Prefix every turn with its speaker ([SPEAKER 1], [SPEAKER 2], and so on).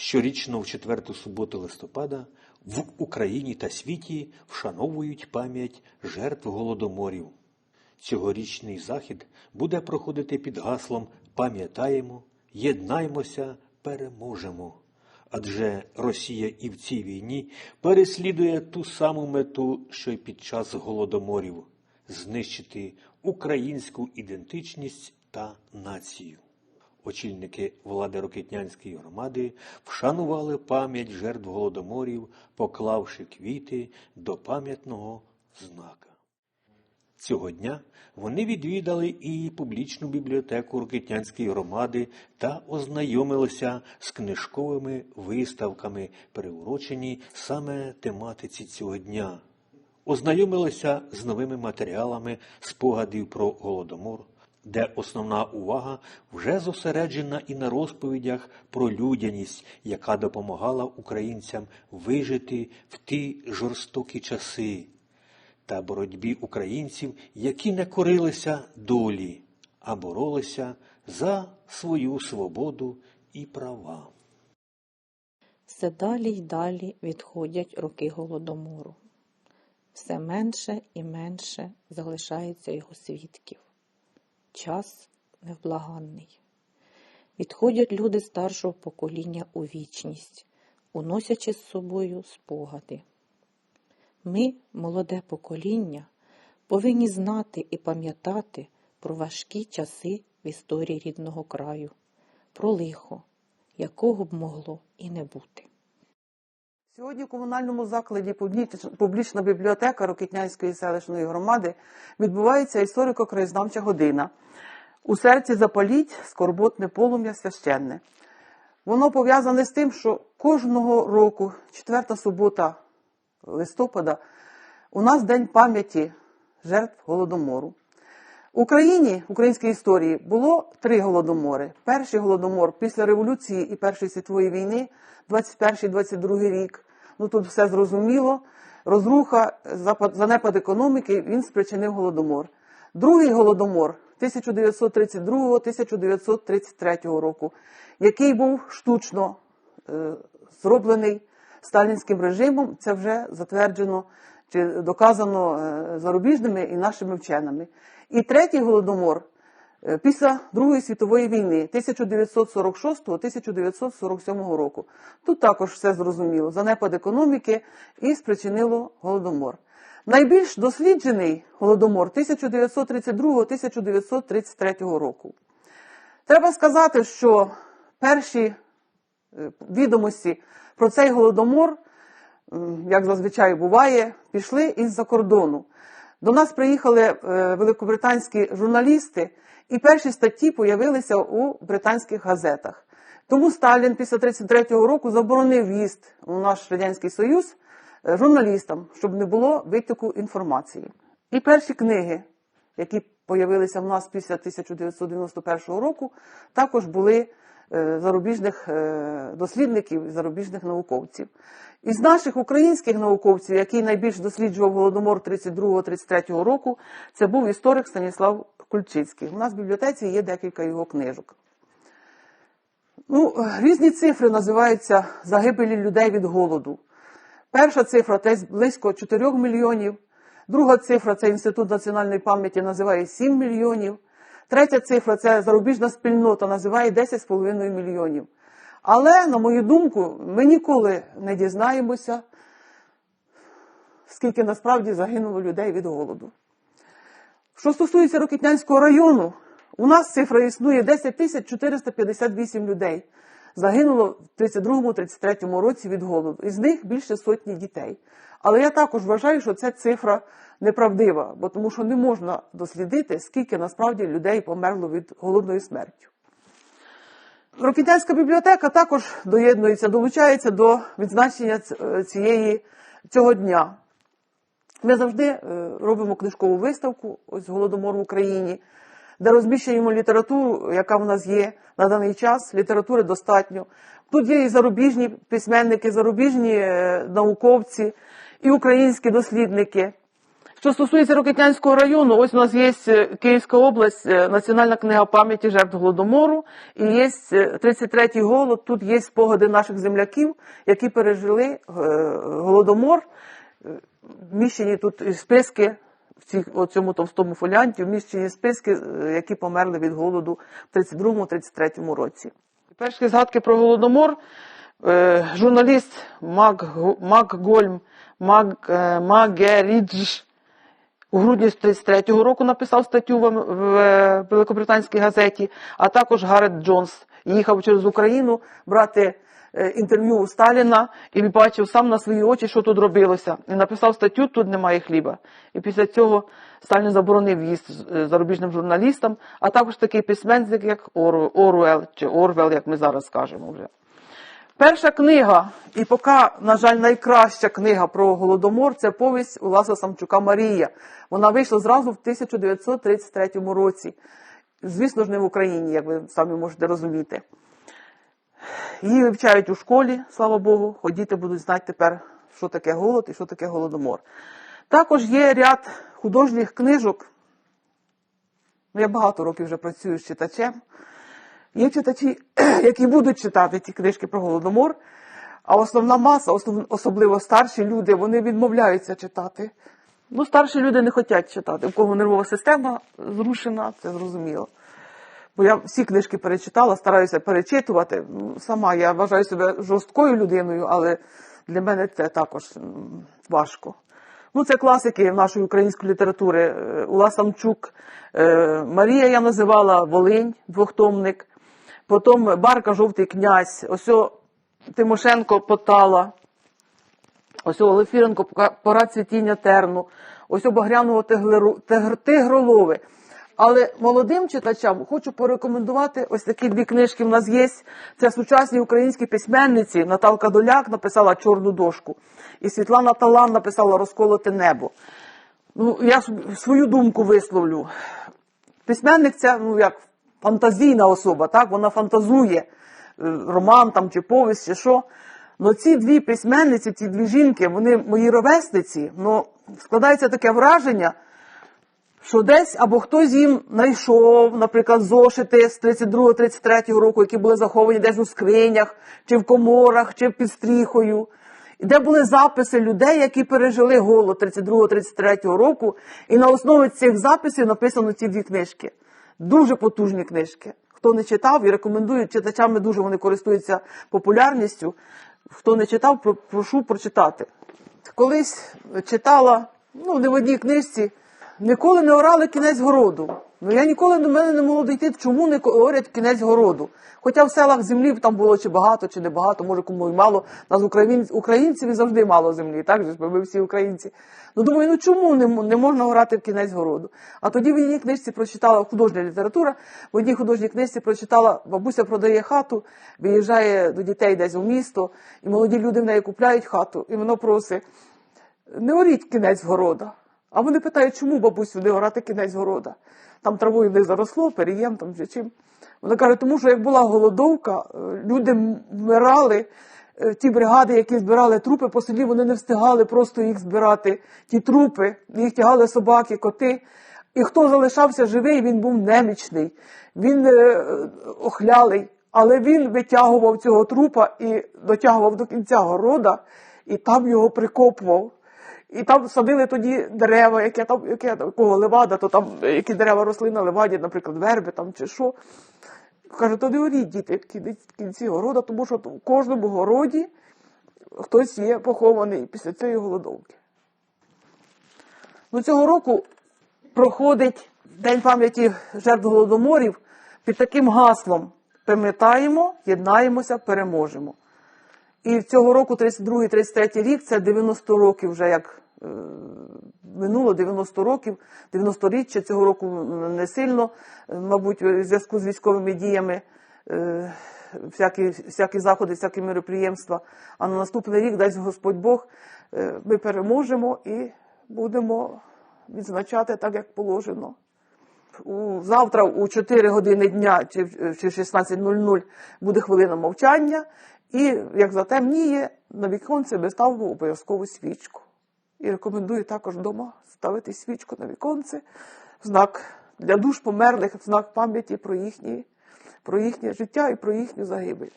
[SPEAKER 1] Щорічно в четверту суботу листопада в Україні та світі вшановують пам'ять жертв голодоморів. Цьогорічний захід буде проходити під гаслом Пам'ятаємо, єднаймося, переможемо. Адже Росія і в цій війні переслідує ту саму мету, що й під час голодоморів знищити українську ідентичність та націю. Очільники влади Рокитнянської громади вшанували пам'ять жертв голодоморів, поклавши квіти до пам'ятного знака. Цього дня вони відвідали і публічну бібліотеку Рокитнянської громади та ознайомилися з книжковими виставками, приурочені саме тематиці цього дня. Ознайомилися з новими матеріалами спогадів про голодомор, де основна увага вже зосереджена і на розповідях про людяність, яка допомагала українцям вижити в ті жорстокі часи та боротьбі українців, які не корилися долі, а боролися за свою свободу і права.
[SPEAKER 2] Все далі й далі відходять роки голодомору. Все менше і менше залишається його свідків. Час невблаганний. Відходять люди старшого покоління у вічність, уносячи з собою спогади. Ми, молоде покоління, повинні знати і пам'ятати про важкі часи в історії рідного краю, про лихо, якого б могло і не бути.
[SPEAKER 3] Сьогодні в комунальному закладі публічна бібліотека Рокитнянської селищної громади відбувається історико-краєзнавча година. У серці запаліть скорботне полум'я священне. Воно пов'язане з тим, що кожного року, четверта субота листопада, у нас День пам'яті жертв голодомору. В Україні, в українській історії, було три голодомори. Перший голодомор після революції і Першої світової війни, 21-22 рік. Ну тут все зрозуміло. Розруха, занепад економіки, він спричинив голодомор. Другий голодомор 1932-1933 року, який був штучно е, зроблений сталінським режимом, це вже затверджено чи доказано е, зарубіжними і нашими вченими. І третій голодомор після Другої світової війни 1946-1947 року. Тут також все зрозуміло. Занепад економіки і спричинило голодомор. Найбільш досліджений голодомор 1932-1933 року. Треба сказати, що перші е, відомості про цей голодомор, як зазвичай буває, пішли із-за кордону. До нас приїхали е, великобританські журналісти, і перші статті появилися у британських газетах. Тому Сталін після 33-го року заборонив в'їзд у наш Радянський Союз е, журналістам, щоб не було витоку інформації. І перші книги, які появилися в нас після 1991 року, також були зарубіжних е, дослідників і зарубіжних науковців. Із наших українських науковців, який найбільш досліджував голодомор 32-33 року, це був історик Станіслав Кульчицький. У нас в бібліотеці є декілька його книжок. Ну, е, різні цифри називаються загибелі людей від голоду. Перша цифра десь близько 4 мільйонів. Друга цифра це Інститут національної пам'яті називає 7 мільйонів. Третя цифра це зарубіжна спільнота називає 10,5 мільйонів. Але, на мою думку, ми ніколи не дізнаємося, скільки насправді загинуло людей від голоду. Що стосується Рокітнянського району, у нас цифра існує 10 тисяч 458 людей. Загинуло в 32-33 році від голоду. Із них більше сотні дітей. Але я також вважаю, що ця цифра неправдива, бо тому що не можна дослідити, скільки насправді людей померло від голодної смерті. Рокітянська бібліотека також доєднується, долучається до відзначення цієї, цього дня. Ми завжди е, робимо книжкову виставку ось Голодомор в Україні, де розміщуємо літературу, яка в нас є на даний час. Літератури достатньо. Тут є і зарубіжні письменники, зарубіжні е, науковці, і українські дослідники. Що стосується Рокетнянського району, ось у нас є е, Київська область, е, Національна книга пам'яті жертв Голодомору, і є е, 33-й голод. Тут є спогади наших земляків, які пережили голодомор. Вміщені тут списки в цьому товстому фоліанті, вміщені списки, е, які померли від голоду в 32-33 році. Перші згадки про голодомор е, журналіст Макгольм Мак, е, Магерідж у грудні 33-го року написав статтю в, Великобританській газеті, а також Гаррет Джонс їхав через Україну брати інтерв'ю у Сталіна і бачив сам на свої очі, що тут робилося. І написав статтю Тут немає хліба. І після цього Сталін заборонив в'їзд е, зарубіжним журналістам, а також такий письменник, як Ору- Оруел чи Орвел, як ми зараз скажемо вже. Перша книга, і поки, на жаль, найкраща книга про голодомор це повість Уласа Самчука Марія. Вона вийшла зразу в 1933 році. Звісно ж, не в Україні, як ви самі можете розуміти. Її вивчають у школі, слава Богу, ходіти будуть знати тепер, що таке голод і що таке голодомор. Також є ряд художніх книжок. Я багато років вже працюю з читачем. Є читачі, які будуть читати ці книжки про голодомор, а основна маса, особливо старші люди, вони відмовляються читати. Ну, старші люди не хочуть читати. У кого нервова система зрушена, це зрозуміло. Бо я всі книжки перечитала, стараюся перечитувати. Ну, Сама я вважаю себе жорсткою людиною, але для мене це також важко. Ну, це класики нашої української літератури. Е, Ула Самчук, е, Марія я називала Волинь, двохтомник. Потім Барка Жовтий князь, ось Тимошенко Потала, ось Олефіренко Пора цвітіння терну, ось Багряного Теглеру- Тегр- Тигролови. Але молодим читачам хочу порекомендувати ось такі дві книжки в нас є. Це сучасні українські письменниці. Наталка Доляк написала Чорну дошку. І Світлана Талан написала Розколоте небо. Ну, я свою думку висловлю. Письменник це ну, як фантазійна особа, так? вона фантазує е, роман там, чи повість, чи що. Ну ці дві письменниці, ці дві жінки, вони мої ровесниці, ну, складається таке враження, що десь або хтось їм знайшов, наприклад, зошити з 32-33 року, які були заховані десь у скринях, чи в коморах, чи під стріхою. І де були записи людей, які пережили голод 32-33 року, і на основі цих записів написано ці дві книжки. Дуже потужні книжки. Хто не читав і рекомендую читачами дуже вони користуються популярністю. Хто не читав, прошу прочитати. Колись читала, ну, не в одній книжці, ніколи не орали кінець городу. Ну я ніколи до мене не могло дійти, чому не орять кінець городу. Хоча в селах землі там було чи багато, чи не багато, може кому й мало. Нас українців, і завжди мало землі, так же ж, ми всі українці. Ну думаю, ну чому не, не можна орати в кінець городу? А тоді в одній книжці прочитала художня література, в одній художній книжці прочитала, бабуся продає хату, виїжджає до дітей десь у місто, і молоді люди в неї купляють хату, і воно просить не оріть кінець города. А вони питають, чому бабусю не орати кінець города? Там травою не заросло, переєм там чи чим. Вона каже, тому що як була голодовка, е, люди вмирали, е, ті бригади, які збирали трупи по селі, вони не встигали просто їх збирати, ті трупи, їх тягали собаки, коти. І хто залишався живий, він був немічний, він е, охлялий, але він витягував цього трупа і дотягував до кінця города, і там його прикопував. І там садили тоді дерева, яке там, яке кого левада, то там які дерева росли на леваді, наприклад, верби там чи що. Каже, то не оріть діти в кінці города, тому що в кожному городі хтось є похований після цієї голодовки. Ну, цього року проходить День пам'яті жертв голодоморів під таким гаслом Пам'ятаємо, єднаємося, переможемо. І цього року, 32-33 рік, це 90 років вже як е, минуло 90 років, 90-річчя цього року не сильно, е, мабуть, в зв'язку з військовими діями, е, всякі, всякі заходи, всякі мероприємства. А на наступний рік, дасть Господь Бог, ми переможемо і будемо відзначати так, як положено. Завтра у 4 години дня чи, в- чи 16.00 буде хвилина мовчання, і як затемніє, на віконці ми ставимо обов'язкову свічку. І рекомендую також вдома ставити свічку на віконце в знак для душ померлих, знак пам'яті про їхнє життя і про їхню загибель.